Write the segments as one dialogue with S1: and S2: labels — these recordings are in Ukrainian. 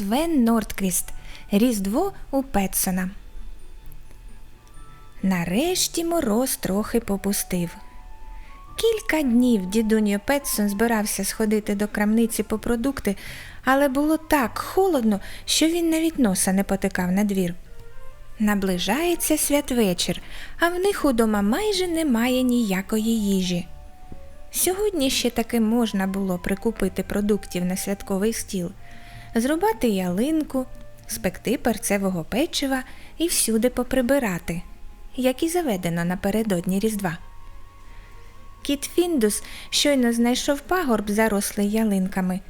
S1: Свен Нордквіст. Різдво у Петсона. Нарешті мороз трохи попустив. Кілька днів дідуньо Петсон збирався сходити до крамниці по продукти, але було так холодно, що він навіть носа не потикав на двір. Наближається святвечір, а в них удома майже немає ніякої їжі. Сьогодні ще таки можна було прикупити продуктів на святковий стіл, зрубати ялинку, спекти перцевого печива і всюди поприбирати, як і заведено напередодні Різдва. Кіт Фіндус щойно знайшов пагорб, зарослий ялинками,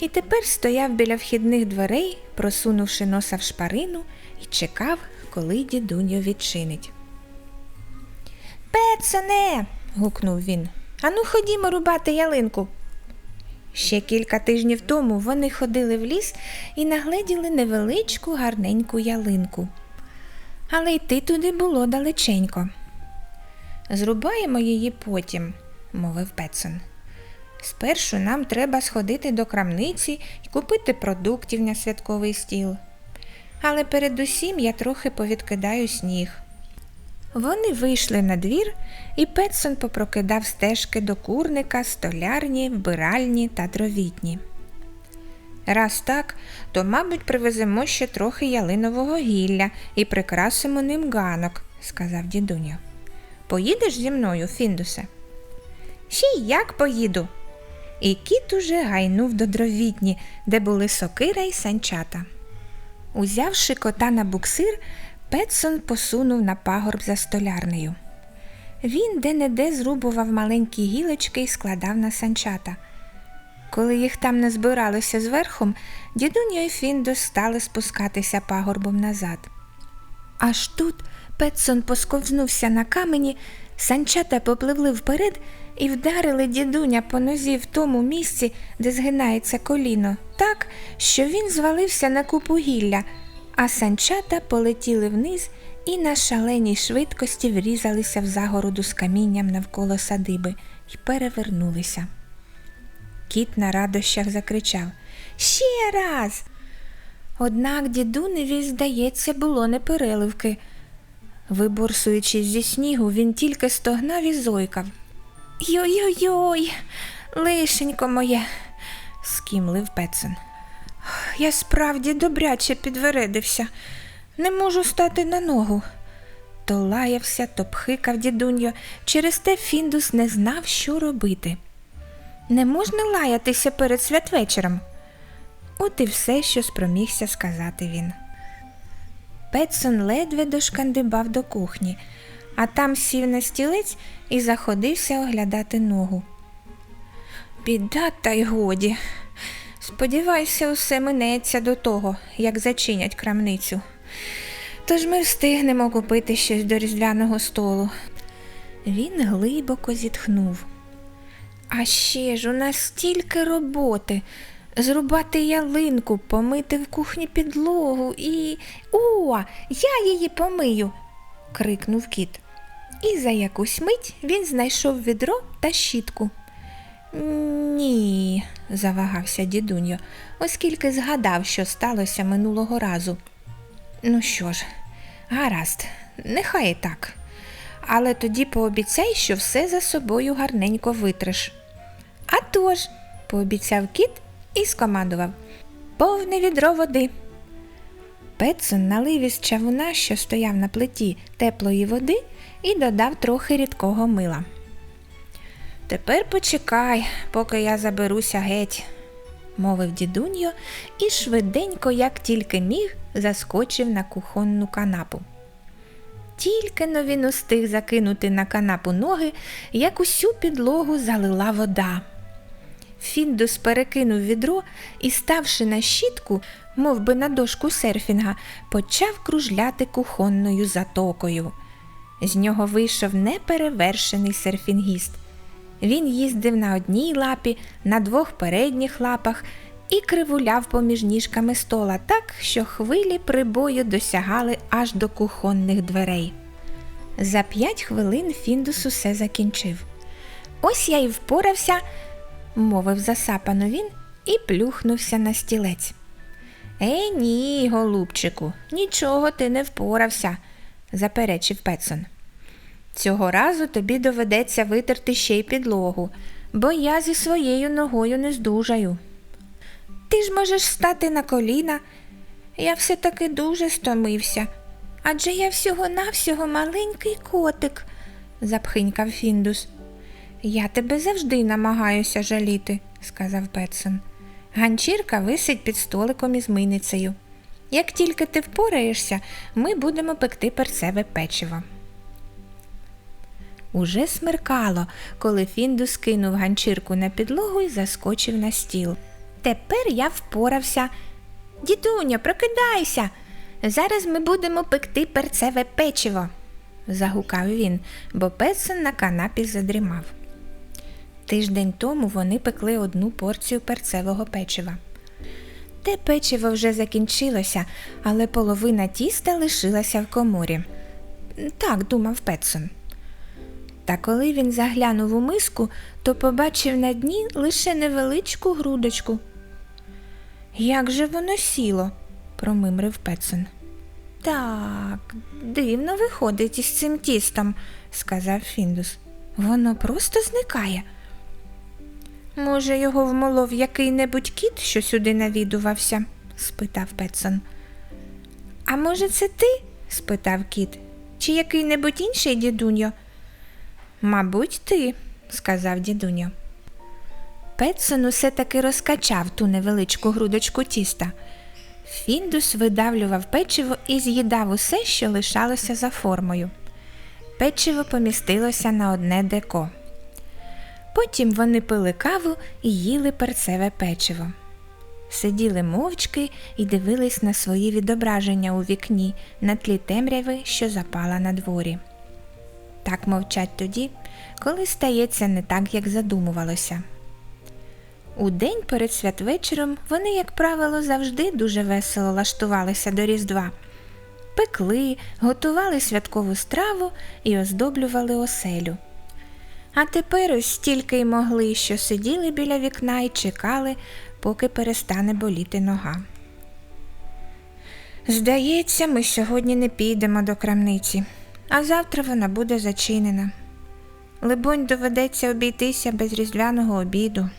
S1: і тепер стояв біля вхідних дверей, просунувши носа в шпарину, і чекав, коли дідуньо відчинить. Петсоне. гукнув він. Ану ходімо рубати ялинку. Ще кілька тижнів тому вони ходили в ліс і нагледіли невеличку гарненьку ялинку. Але йти туди було далеченько. Зрубаємо її потім, мовив Петсон. Спершу нам треба сходити до крамниці і купити продуктів на святковий стіл. Але передусім я трохи повідкидаю сніг. Вони вийшли на двір, і Петсон попрокидав стежки до курника, столярні, вбиральні та дровітні. Раз так, то, мабуть, привеземо ще трохи ялинового гілля і прикрасимо ним ганок, сказав дідуньо. Поїдеш зі мною, Фіндусе? Ще й як поїду. І кіт уже гайнув до дровітні, де були сокира й санчата. Узявши кота на буксир, Петсон посунув на пагорб за столярнею. Він де-не-де зрубував маленькі гілочки і складав на санчата. Коли їх там не збиралося зверхом, дідуньо і Фіндус стали спускатися пагорбом назад. Аж тут Петсон посковзнувся на камені, санчата попливли вперед і вдарили дідуня по нозі в тому місці, де згинається коліно, так, що він звалився на купу гілля, а санчата полетіли вниз і на шаленій швидкості врізалися в загороду з камінням навколо садиби і перевернулися. Кіт на радощах закричав Ще раз. Однак дідуневі, здається, було не переливки. Виборсуючись зі снігу, він тільки стогнав і зойкав. Йой-йой-йой, лишенько моє, скімлив Петсон. Я справді добряче підвередився, не можу стати на ногу. То лаявся, то пхикав дідуньо, через те Фіндус не знав, що робити. Не можна лаятися перед святвечором. От і все, що спромігся сказати він. Петсон ледве дошкандибав до кухні, а там сів на стілець і заходився оглядати ногу. Біда, та й годі. Сподіваюся, усе минеться до того, як зачинять крамницю. Тож ми встигнемо купити щось до різдвяного столу. Він глибоко зітхнув. А ще ж у нас стільки роботи. Зрубати ялинку, помити в кухні підлогу і. О, я її помию. крикнув кіт. І за якусь мить він знайшов відро та щітку. Ні, завагався дідуньо, оскільки згадав, що сталося минулого разу. Ну що ж, гаразд, нехай і так. Але тоді пообіцяй, що все за собою гарненько витриш. «А тож», – пообіцяв кіт і скомандував повне відро води. Петсон налив із чавуна, що стояв на плиті теплої води, і додав трохи рідкого мила. Тепер почекай, поки я заберуся геть, мовив дідуньо і швиденько, як тільки міг, заскочив на кухонну канапу. Тільки но він устиг закинути на канапу ноги, як усю підлогу залила вода. Фіндус перекинув відро і, ставши на щітку, мов би на дошку серфінга, почав кружляти кухонною затокою. З нього вийшов неперевершений серфінгіст. Він їздив на одній лапі, на двох передніх лапах і кривуляв поміж ніжками стола так, що хвилі прибою досягали аж до кухонних дверей. За п'ять хвилин Фіндус усе закінчив. Ось я й впорався, мовив засапано він і плюхнувся на стілець. Е, ні, голубчику, нічого ти не впорався, заперечив Петсон. Цього разу тобі доведеться витерти ще й підлогу, бо я зі своєю ногою не здужаю. Ти ж можеш стати на коліна. Я все таки дуже стомився. Адже я всього-навсього маленький котик, запхинькав Фіндус. Я тебе завжди намагаюся жаліти, сказав Петсон. Ганчірка висить під столиком із мийницею. Як тільки ти впораєшся, ми будемо пекти перцеве печиво. Уже смеркало, коли Фіндус кинув ганчірку на підлогу і заскочив на стіл. Тепер я впорався. Дідуня, прокидайся. Зараз ми будемо пекти перцеве печиво, загукав він, бо Петсон на канапі задрімав. Тиждень тому вони пекли одну порцію перцевого печива. Те печиво вже закінчилося, але половина тіста лишилася в коморі. Так думав Петсон. Та коли він заглянув у миску, то побачив на дні лише невеличку грудочку. Як же воно сіло? промимрив Петсон. Так, дивно виходить із цим тістом, сказав Фіндус. Воно просто зникає. Може, його вмолов який-небудь кіт, що сюди навідувався? спитав Петсон. А може, це ти? спитав кіт. Чи який-небудь інший дідуньо? Мабуть, ти, сказав дідуньо. Петсон усе таки розкачав ту невеличку грудочку тіста. Фіндус видавлював печиво і з'їдав усе, що лишалося за формою. Печиво помістилося на одне деко. Потім вони пили каву і їли перцеве печиво. Сиділи мовчки і дивились на свої відображення у вікні на тлі темряви, що запала на дворі. Так мовчать тоді, коли стається не так, як задумувалося. У день перед святвечором вони, як правило, завжди дуже весело лаштувалися до Різдва. Пекли, готували святкову страву і оздоблювали оселю. А тепер ось стільки й могли, що сиділи біля вікна і чекали, поки перестане боліти нога. Здається, ми сьогодні не підемо до крамниці, а завтра вона буде зачинена. Либонь, доведеться обійтися без різдвяного обіду,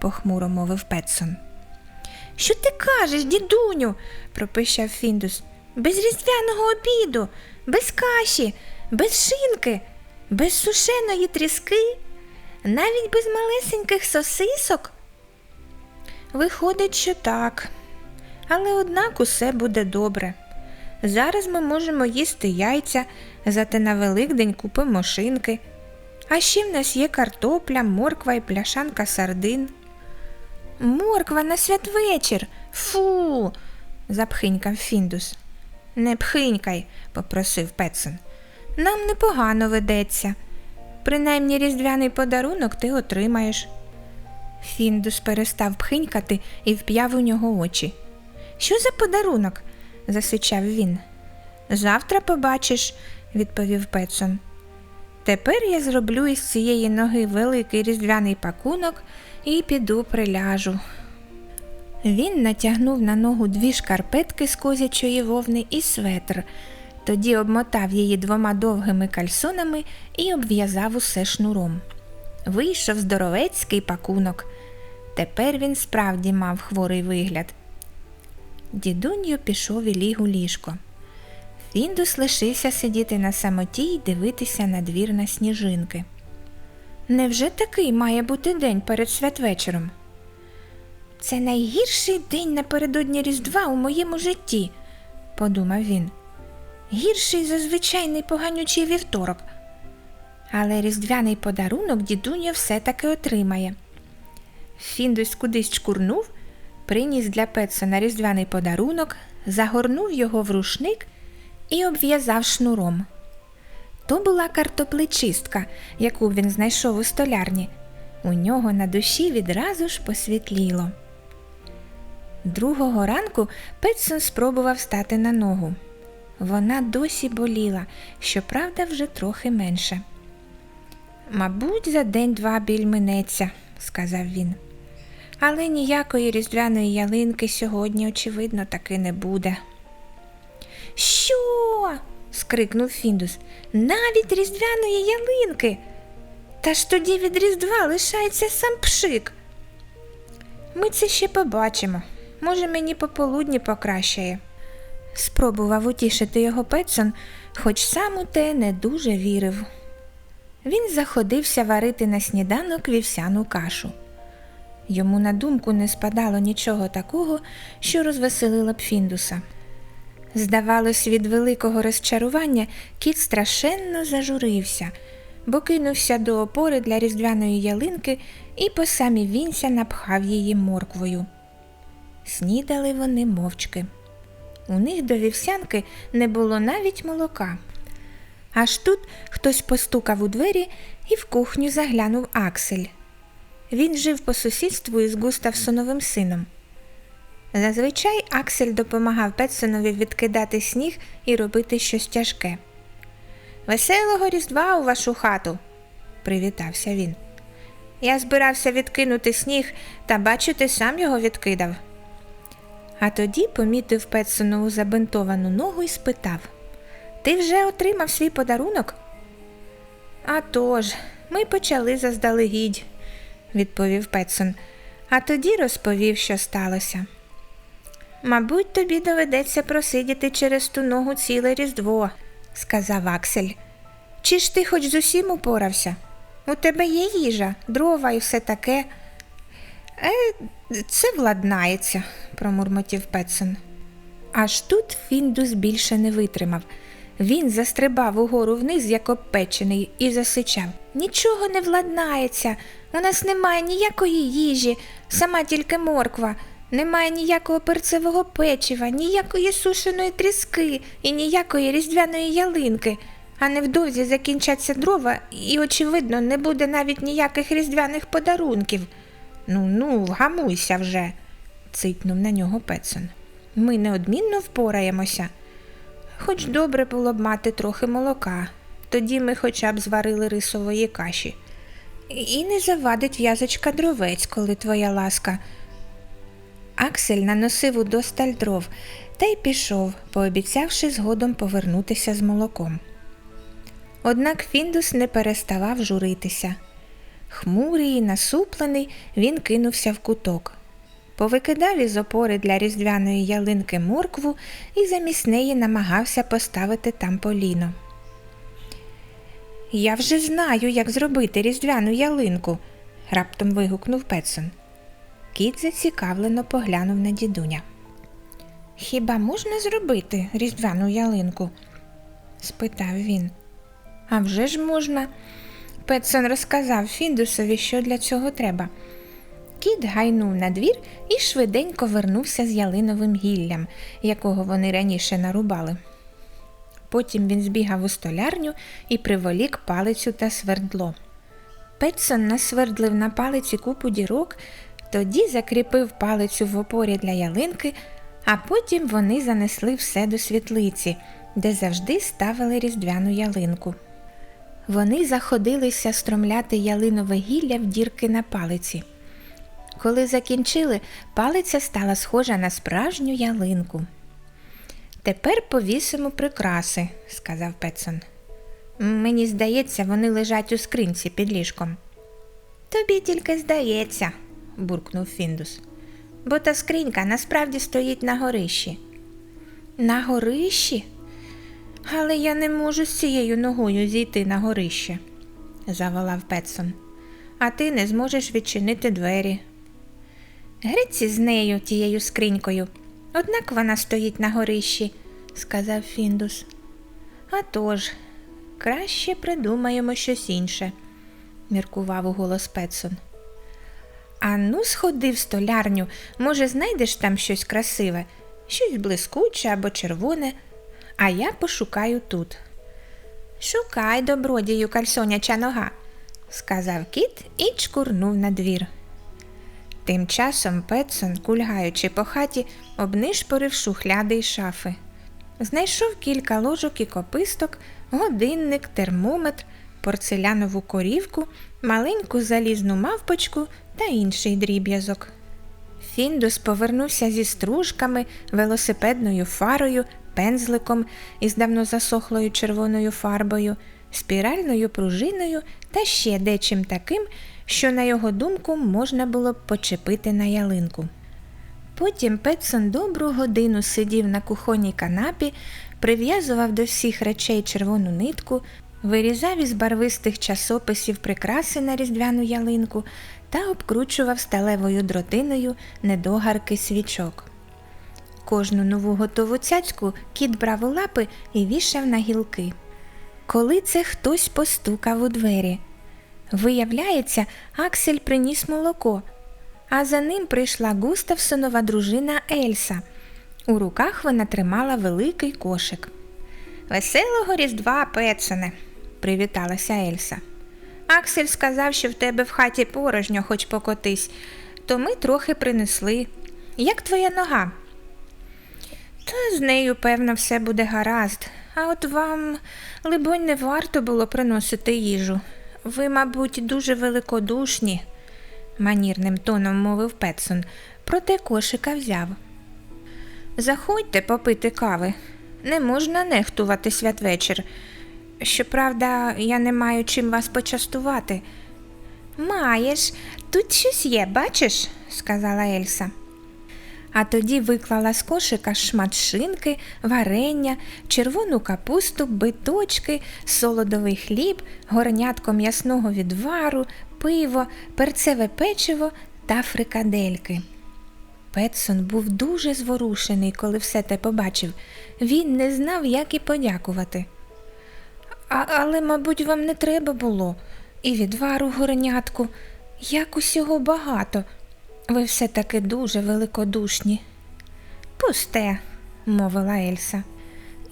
S1: похмуро мовив Петсон. Що ти кажеш, дідуню? пропищав Фіндус. Без різдвяного обіду, без каші, без шинки, без сушеної тріски, навіть без малесеньких сосисок. Виходить, що так, але однак усе буде добре. Зараз ми можемо їсти яйця, зате на Великдень купимо шинки. А ще в нас є картопля, морква і пляшанка сардин. Морква на святвечір. Фу. запхинькав Фіндус. Не пхинькай, попросив Петсон. Нам непогано ведеться. Принаймні різдвяний подарунок ти отримаєш. Фіндус перестав пхинькати і вп'яв у нього очі. Що за подарунок? засичав він. Завтра побачиш, відповів Петсон. Тепер я зроблю із цієї ноги великий різдвяний пакунок і піду приляжу. Він натягнув на ногу дві шкарпетки з козячої вовни і светр, тоді обмотав її двома довгими кальсонами і обв'язав усе шнуром. Вийшов здоровецький пакунок. Тепер він справді мав хворий вигляд. Дідуньо пішов і ліг у ліжко. Фіндус лишився сидіти на самоті й дивитися на двір на сніжинки. Невже такий має бути день перед святвечором? Це найгірший день напередодні Різдва у моєму житті, подумав він. Гірший за звичайний поганючий вівторок. Але різдвяний подарунок дідуня все-таки отримає. Фіндус кудись чкурнув, приніс для Петсона різдвяний подарунок, загорнув його в рушник і обв'язав шнуром. То була картоплечистка, яку він знайшов у столярні. У нього на душі відразу ж посвітліло. Другого ранку Петсон спробував стати на ногу. Вона досі боліла, щоправда, вже трохи менше. Мабуть, за день-два біль минеться, сказав він. Але ніякої різдвяної ялинки сьогодні, очевидно, таки не буде. Що? скрикнув Фіндус. Навіть різдвяної ялинки. Та ж тоді від Різдва лишається сам пшик. Ми це ще побачимо. Може, мені пополудні покращає. Спробував утішити його Петсон, хоч сам у те не дуже вірив. Він заходився варити на сніданок вівсяну кашу. Йому на думку не спадало нічого такого, що розвеселило б Фіндуса. Здавалось, від великого розчарування кіт страшенно зажурився, бо кинувся до опори для різдвяної ялинки і по самі вінця напхав її морквою. Снідали вони мовчки. У них до вівсянки не було навіть молока. Аж тут хтось постукав у двері і в кухню заглянув Аксель. Він жив по сусідству із Густавсоновим сином. Зазвичай Аксель допомагав Петсонові відкидати сніг і робити щось тяжке. Веселого різдва у вашу хату, привітався він. Я збирався відкинути сніг, та бачу, ти сам його відкидав. А тоді помітив Петсонову забинтовану ногу і спитав Ти вже отримав свій подарунок? «А тож, ми почали заздалегідь, відповів Петсон, а тоді розповів, що сталося. Мабуть, тобі доведеться просидіти через ту ногу ціле різдво, сказав Аксель. Чи ж ти хоч з усім упорався? У тебе є їжа, дрова і все таке. Е, це владнається, промурмотів Петсон. Аж тут Фіндус більше не витримав. Він застрибав угору вниз, як обпечений, і засичав. Нічого не владнається. У нас немає ніякої їжі, сама тільки морква. Немає ніякого перцевого печива, ніякої сушеної тріски і ніякої різдвяної ялинки. А невдовзі закінчаться дрова, і, очевидно, не буде навіть ніяких різдвяних подарунків. Ну, ну, вгамуйся вже, цитнув на нього Петсон. Ми неодмінно впораємося. Хоч добре було б мати трохи молока, тоді ми хоча б зварили рисової каші. І не завадить в'язочка дровець, коли твоя ласка. Аксель наносив удосталь дров та й пішов, пообіцявши згодом повернутися з молоком. Однак Фіндус не переставав журитися. Хмурий і насуплений, він кинувся в куток. Повикидав із опори для різдвяної ялинки моркву і замість неї намагався поставити там поліно. Я вже знаю, як зробити різдвяну ялинку, раптом вигукнув Петсон. Кіт зацікавлено поглянув на дідуня. Хіба можна зробити різдвяну ялинку? спитав він. «А вже ж можна. Петсон розказав Фіндусові, що для цього треба. Кіт гайнув на двір і швиденько вернувся з ялиновим гіллям, якого вони раніше нарубали. Потім він збігав у столярню і приволік палицю та свердло. Петсон насвердлив на палиці купу дірок, тоді закріпив палицю в опорі для ялинки, а потім вони занесли все до світлиці, де завжди ставили різдвяну ялинку. Вони заходилися стромляти ялинове гілля в дірки на палиці. Коли закінчили, палиця стала схожа на справжню ялинку. Тепер повісимо прикраси, сказав Петсон. Мені здається, вони лежать у скринці під ліжком. Тобі тільки здається, буркнув Фіндус, бо та скринька насправді стоїть на горищі. На горищі? Але я не можу з цією ногою зійти на горище, заволав Петсон. А ти не зможеш відчинити двері. Греці з нею, тією скринькою, однак вона стоїть на горищі, сказав Фіндус. «А тож, краще придумаємо щось інше, міркував у голос Петсон. А ну, сходи в столярню, може, знайдеш там щось красиве, щось блискуче або червоне, а я пошукаю тут. Шукай, добродію, кальсоняча нога, сказав кіт і чкурнув на двір. Тим часом Петсон, кульгаючи по хаті, обнишпорив шухляди й шафи. Знайшов кілька ложок і кописток, годинник, термометр, порцелянову корівку, маленьку залізну мавпочку та інший дріб'язок. Фіндус повернувся зі стружками, велосипедною фарою, пензликом із давно засохлою червоною фарбою, спіральною пружиною та ще дечим таким, що, на його думку, можна було б почепити на ялинку. Потім Петсон добру годину сидів на кухонній канапі, прив'язував до всіх речей червону нитку, вирізав із барвистих часописів прикраси на різдвяну ялинку та обкручував сталевою дротиною недогарки свічок. Кожну нову готову цяцьку кіт брав у лапи і вішав на гілки. Коли це хтось постукав у двері. Виявляється, Аксель приніс молоко, а за ним прийшла Густавсонова дружина Ельса. У руках вона тримала великий кошик. Веселого Різдва, Петсоне, привіталася Ельса. Аксель сказав, що в тебе в хаті порожньо, хоч покотись, то ми трохи принесли. Як твоя нога? Та з нею, певно, все буде гаразд. А от вам, либонь, не варто було приносити їжу. Ви, мабуть, дуже великодушні, манірним тоном мовив Петсон, проте кошика взяв. Заходьте попити кави. Не можна нехтувати святвечір. Щоправда, я не маю чим вас почастувати. Маєш, тут щось є, бачиш, сказала Ельса. А тоді виклала з кошика шмат шинки, варення, червону капусту, биточки, солодовий хліб, горнятко м'ясного відвару, пиво, перцеве печиво та фрикадельки. Петсон був дуже зворушений, коли все те побачив. Він не знав, як і подякувати. А, але, мабуть, вам не треба було. І відвару горнятку. Як усього багато. Ви все таки дуже великодушні. Пусте, мовила Ельса.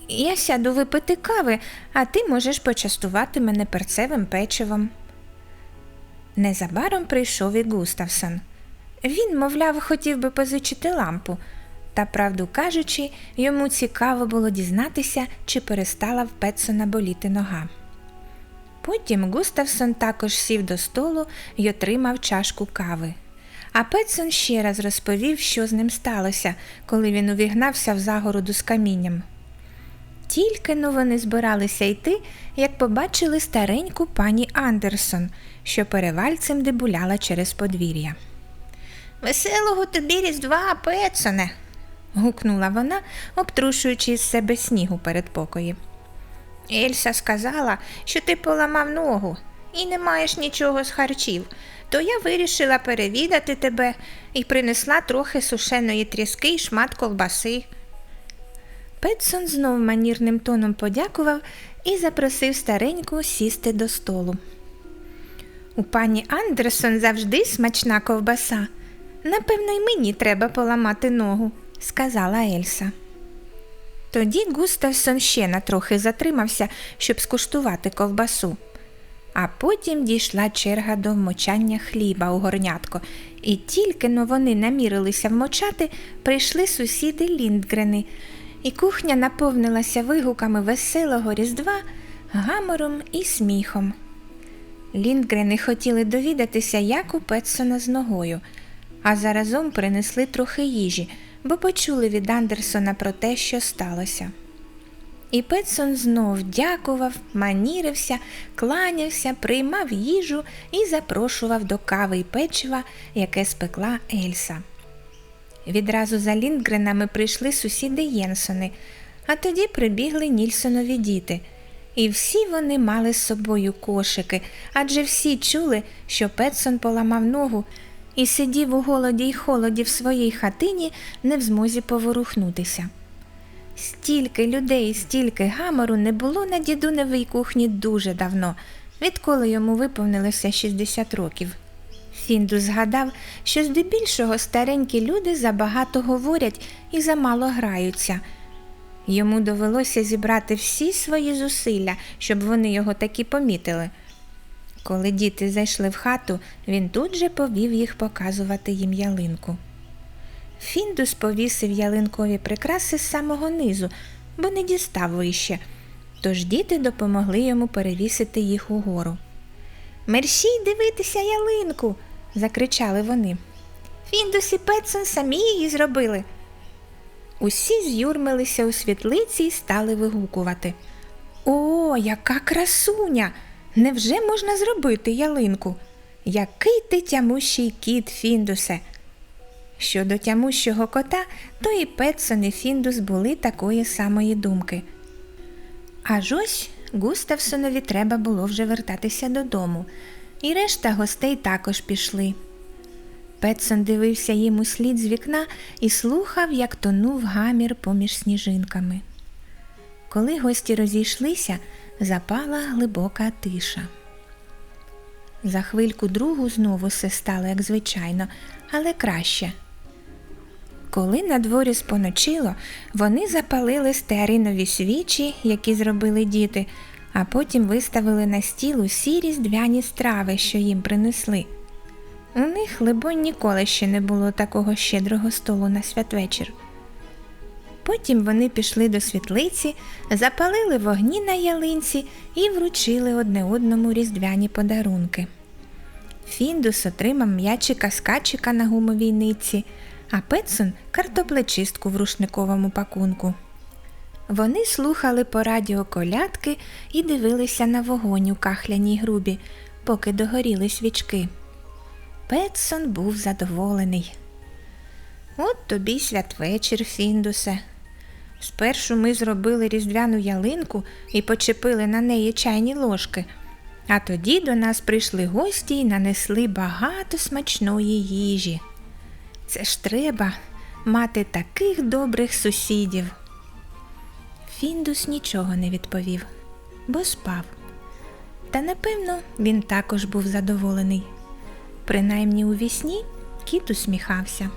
S1: Я сяду випити кави, а ти можеш почастувати мене перцевим печивом. Незабаром прийшов і Густавсон. Він, мовляв, хотів би позичити лампу, та, правду кажучи, йому цікаво було дізнатися, чи перестала в Петсона боліти нога. Потім Густавсон також сів до столу й отримав чашку кави. А Петсон ще раз розповів, що з ним сталося, коли він увігнався в загороду з камінням. Тільки но вони збиралися йти, як побачили стареньку пані Андерсон, що перевальцем дебуляла через подвір'я. Веселого тобі різдва, Петсоне. гукнула вона, обтрушуючи із себе снігу перед покоєм. Ельса сказала, що ти поламав ногу і не маєш нічого з харчів, то я вирішила перевідати тебе і принесла трохи сушеної тріски й шмат ковбаси. Петсон знов манірним тоном подякував і запросив стареньку сісти до столу. У пані Андерсон завжди смачна ковбаса. Напевно, й мені треба поламати ногу, сказала Ельса. Тоді Густавсон ще на трохи затримався, щоб скуштувати ковбасу. А потім дійшла черга до вмочання хліба у горнятко, і тільки но вони намірилися вмочати, прийшли сусіди Ліндгрени, і кухня наповнилася вигуками веселого різдва, гамором і сміхом. Ліндгрени хотіли довідатися, як у Петсона з ногою, а заразом принесли трохи їжі, бо почули від Андерсона про те, що сталося. І Петсон знов дякував, манірився, кланявся, приймав їжу і запрошував до кави й печива, яке спекла Ельса. Відразу за Ліндгренами прийшли сусіди Єнсони, а тоді прибігли Нільсонові діти. І всі вони мали з собою кошики, адже всі чули, що Петсон поламав ногу і сидів у голоді й холоді в своїй хатині, не в змозі поворухнутися. Стільки людей, стільки гамору не було на дідуневій кухні дуже давно, відколи йому виповнилося 60 років. Фіндус згадав, що здебільшого старенькі люди забагато говорять і замало граються. Йому довелося зібрати всі свої зусилля, щоб вони його таки помітили. Коли діти зайшли в хату, він тут же повів їх показувати їм ялинку. Фіндус повісив ялинкові прикраси з самого низу, бо не дістав вище, тож діти допомогли йому перевісити їх угору. Мерщій дивитися ялинку. закричали вони. Фіндус і Петсон самі її зробили. Усі з'юрмилися у світлиці і стали вигукувати. О, яка красуня! Невже можна зробити ялинку? Який ти тямущий кіт, Фіндусе? Щодо тямущого кота, то і Петсон і Фіндус були такої самої думки. Аж ось Густавсонові треба було вже вертатися додому, і решта гостей також пішли. Петсон дивився їм у слід з вікна і слухав, як тонув гамір поміж сніжинками. Коли гості розійшлися, запала глибока тиша. За хвильку другу знову все стало, як звичайно, але краще. Коли на дворі споночило, вони запалили стеаринові свічі, які зробили діти, а потім виставили на стіл усі різдвяні страви, що їм принесли. У них, либонь, ніколи ще не було такого щедрого столу на святвечір. Потім вони пішли до світлиці, запалили вогні на ялинці і вручили одне одному різдвяні подарунки. Фіндус отримав м'ячика скачика на гумовій ниці, а Петсон картоплечистку в рушниковому пакунку. Вони слухали по радіо колядки і дивилися на вогонь у кахляній грубі, поки догоріли свічки. Петсон був задоволений. От тобі святвечір, Фіндусе. Спершу ми зробили різдвяну ялинку і почепили на неї чайні ложки, а тоді до нас прийшли гості і нанесли багато смачної їжі. Це ж треба мати таких добрих сусідів. Фіндус нічого не відповів, бо спав. Та напевно він також був задоволений. Принаймні у вісні кіт усміхався.